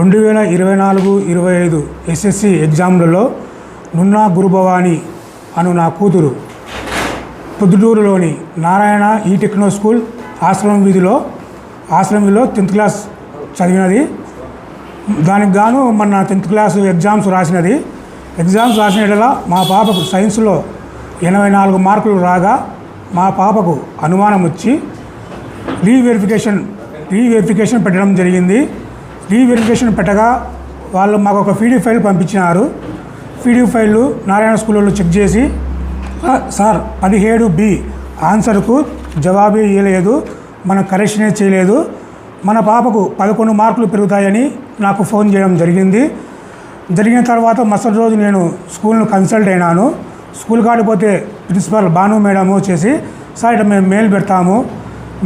రెండు వేల ఇరవై నాలుగు ఇరవై ఐదు ఎస్ఎస్సి ఎగ్జామ్లలో నున్నా గురుభవాని అను నా కూతురు పొద్దుటూరులోని నారాయణ ఈ టెక్నో స్కూల్ ఆశ్రమం వీధిలో ఆశ్రమం వీధిలో టెన్త్ క్లాస్ చదివినది. దానికి గాను మన టెన్త్ క్లాస్ ఎగ్జామ్స్ రాసినది. ఎగ్జామ్స్ రాసిన మా పాపకు సైన్స్లో ఎనభై నాలుగు మార్కులు రాగా మా పాపకు అనుమానం వచ్చి రీవెరిఫికేషన్ రీవెరిఫికేషన్ పెట్టడం జరిగింది. రీవెరిఫికేషన్ పెట్టగా వాళ్ళు మాకు ఒక పీడీ ఫైల్ పంపించినారు. ఫీడీ ఫైల్ నారాయణ స్కూల్లో చెక్ చేసి సార్ పదిహేడు బి ఆన్సర్కు జవాబే ఇవ్వలేదు మనం కరెక్షనే చేయలేదు మన పాపకు పదకొండు మార్కులు పెరుగుతాయని నాకు ఫోన్ చేయడం జరిగింది. జరిగిన తర్వాత మరుసటి రోజు నేను స్కూల్ను కన్సల్ట్ అయినాను. స్కూల్ కాడిపోతే ప్రిన్సిపల్ భాను మేడము వచ్చేసి సార్ ఇట్లా మేము మెయిల్ పెడతాము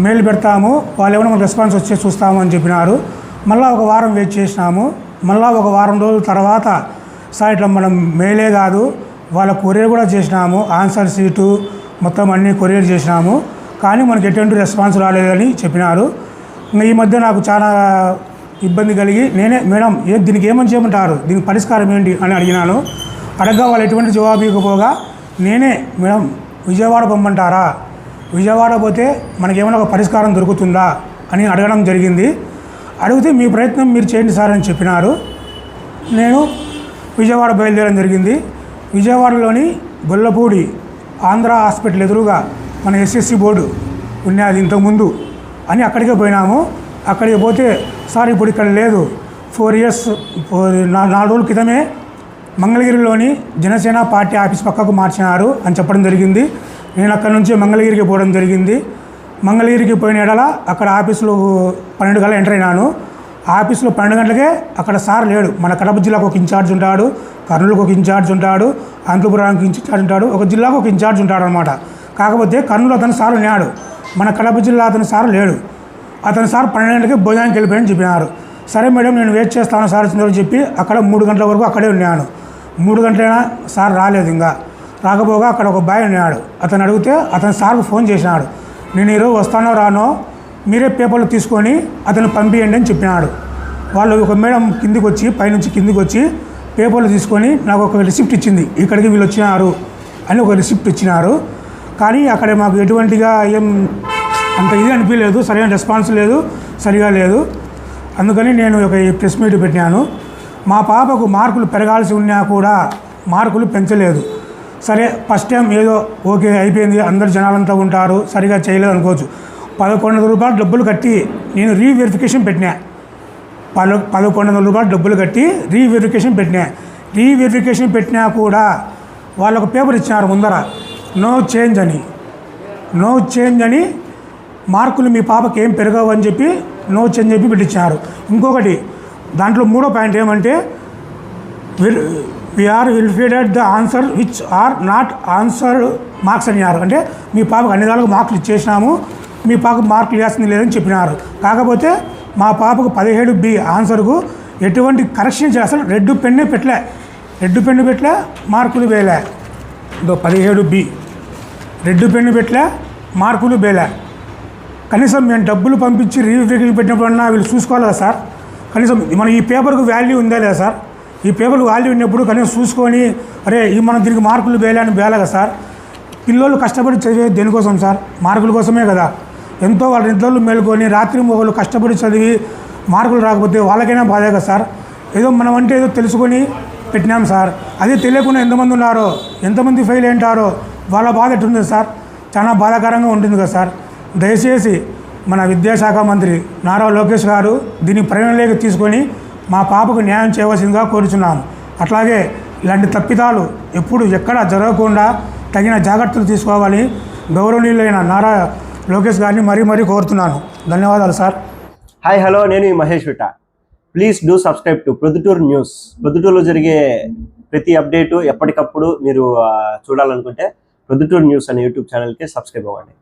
మెయిల్ పెడతాము వాళ్ళు ఏమైనా మనకు రెస్పాన్స్ వచ్చే చూస్తాము అని చెప్పినారు. మళ్ళీ ఒక వారం వెయిట్ చేసినాము. మళ్ళీ ఒక వారం రోజుల తర్వాత సార్ ఇట్లా మనం మెయిలే కాదు వాళ్ళ కొరియర్ కూడా చేసినాము. ఆన్సర్ సీటు మొత్తం అన్నీ కొరియర్ చేసినాము. కానీ మనకి ఎటువంటి రెస్పాన్స్ రాలేదని చెప్పినారు. ఈ మధ్య నాకు చాలా ఇబ్బంది కలిగి నేనే మేడం ఏ దీనికి ఏమని చేయమంటారు? దీనికి పరిష్కారం ఏంటి? అని అడిగినాను. అడగ్గా వాళ్ళు ఎటువంటి జవాబు ఇవ్వకపోగా నేనే మేడం విజయవాడ పొమ్మంటారా? విజయవాడ పోతే మనకేమైనా ఒక పరిష్కారం దొరుకుతుందా? అని అడగడం జరిగింది. అడిగితే మీ ప్రయత్నం మీరు చేయండి సార్ అని చెప్పినారు. నేను విజయవాడ బయలుదేరడం జరిగింది. విజయవాడలోని గొల్లపూడి ఆంధ్ర హాస్పిటల్ ఎదురుగా మన ఎస్ఎస్సి బోర్డు ఉన్నది ఇంతకుముందు అని అక్కడికే పోయినాము. అక్కడికి పోతే సార్ ఇప్పుడు ఇక్కడ లేదు. ఫోర్ ఇయర్స్ నాలుగు రోజుల క్రితమే మంగళగిరిలోని జనసేన పార్టీ ఆఫీస్ పక్కకు మార్చినారు అని చెప్పడం జరిగింది. నేను అక్కడి నుంచి మంగళగిరికి పోవడం జరిగింది. మంగళగిరికి పోయిన ఎడల అక్కడ ఆఫీసులో పన్నెండు గంటల ఎంటర్ అయినాను. ఆఫీసులో పన్నెండు గంటలకే అక్కడ సార్ లేడు. మన కడప జిల్లాకు ఒక ఇన్ఛార్జ్ ఉంటాడు కర్నూలుకు ఒక ఇన్ఛార్జ్ ఉంటాడు అనంతపురానికి ఇన్ఛార్జ్ ఉంటాడు ఒక జిల్లాకు ఒక ఇన్ఛార్జ్ ఉంటాడు అనమాట కాకపోతే కర్నూలు అతను సార్ ఉన్నాడు మన కడప జిల్లా అతని సార్ లేడు. అతని సార్ పన్నెండు గంటలకి భోజనానికి వెళ్ళిపోయాడని చెప్పినారు. సరే మేడం నేను వెయిట్ చేస్తాను సార్ వచ్చిందని చెప్పి అక్కడ మూడు గంటల వరకు అక్కడే ఉన్నాను. మూడు గంటలైనా సార్ రాలేదు ఇంకా. రాకపోగా అక్కడ ఒక బాయ్ ఉన్నాడు. అతను అడిగితే అతని సార్కు ఫోన్ చేసినాడు. నేను ఈరోజు వస్తానో రానో మీరే పేపర్లు తీసుకొని అతను పంపించండి అని చెప్పినాడు. వాళ్ళు ఒక మేడం కిందికి వచ్చి పైనుంచి కిందికి వచ్చి పేపర్లు తీసుకొని నాకు ఒక రిసిప్ట్ ఇచ్చింది. ఇక్కడికి వీళ్ళు వచ్చినారు అని ఒక రిసిప్ట్ ఇచ్చినారు. కానీ అక్కడ మాకు ఎటువంటిగా ఏం అంత ఇది అనిపించలేదు. సరైన రెస్పాన్స్ లేదు సరిగా లేదు. అందుకని నేను ఒక ప్రెస్ మీట్ పెట్టినాను. మా పాపకు మార్కులు పెరగాల్సి ఉన్నా కూడా మార్కులు పెంచలేదు. సరే ఫస్ట్ టైం ఏదో ఓకే అయిపోయింది అందరు జనాలంతా ఉంటారు సరిగా చేయలేదు అనుకోవచ్చు. పదకొండు వందల రూపాయలు డబ్బులు కట్టి నేను రీవెరిఫికేషన్ పెట్టినా. పలు పదకొండు వందల రూపాయలు డబ్బులు కట్టి రీవెరిఫికేషన్ పెట్టినా. రీవెరిఫికేషన్ పెట్టినా కూడా వాళ్ళకు పేపర్ ఇచ్చినారు ముందర. నో చేంజ్ అని. నో చేంజ్ అని మార్కులు మీ పాపకి ఏం పెరగవు అని చెప్పి నో చేంజ్ చెప్పి పెట్టించారు. ఇంకొకటి దాంట్లో మూడో పాయింట్ ఏమంటే we are will feed it the answer which are not answered marks అన్నారు. అంటే మీ పాపకు అన్ని విధాలుగా మార్కులు ఇచ్చేసినాము మీ పాపకు మార్కులు వేస్తుంది లేదని చెప్పినారు. కాకపోతే మా పాపకు పదిహేడు బి ఆన్సర్కు ఎటువంటి కరెక్షన్ చేస్తారు రెడ్ పెన్ను పెట్టలే. రెడ్ పెన్ను పెట్టలే మార్కులు వేలే ఇదో పదిహేడు బి. రెడ్ పెన్ను పెట్టలే మార్కులు వేలే కనీసం మేము డబ్బులు పంపించి రీవెరిఫికేషన్ పెట్టినప్పుడన్నా వీళ్ళు చూసుకోవాలి కదా సార్? కనీసం మన ఈ పేపర్కు వాల్యూ ఉందా లేదా సార్? ఈ పేపర్లు వాల్యూ ఉన్నప్పుడు కనీసం చూసుకొని అరే ఈ మనం దీనికి మార్కులు వేయాలని వేయాలి కదా సార్. పిల్లలు కష్టపడి చదివే దేనికోసం సార్? మార్కుల కోసమే కదా. ఎంతో వాళ్ళ నిద్రలు మేలుకొని రాత్రి మొగలు కష్టపడి చదివి మార్కులు రాకపోతే వాళ్ళకైనా బాధే కదా సార్? ఏదో మనం అంటే ఏదో తెలుసుకొని పెట్టినాం సార్. అదే తెలియకుండా ఎంతమంది ఉన్నారో ఎంతమంది ఫెయిల్ అయింటారో వాళ్ళ బాధ ఎట్టుంది సార్? చాలా బాధాకరంగా ఉంటుంది కదా సార్. దయచేసి మన విద్యాశాఖ మంత్రి నారా లోకేష్ గారు దీన్ని పరిగణలోకి తీసుకొని మా పాపకు న్యాయం చేయవలసిందిగా కోరుచున్నాను. అట్లాగే ఇలాంటి తప్పిదాలు ఎప్పుడు ఎక్కడ జరగకుండా తగిన జాగ్రత్తలు తీసుకోవాలి గౌరవనీయులైన నారా లోకేష్ గారిని మరీ మరీ కోరుతున్నాను. ధన్యవాదాలు సార్. హాయ్ హలో నేను ఈ Mahesh విట. Please do subscribe to Proddatur news. ప్రొద్దుటూరులో జరిగే ప్రతి అప్డేటు ఎప్పటికప్పుడు మీరు చూడాలనుకుంటే ప్రొద్దుటూరు న్యూస్ అనే యూట్యూబ్ ఛానల్కి సబ్స్క్రైబ్ అవ్వండి.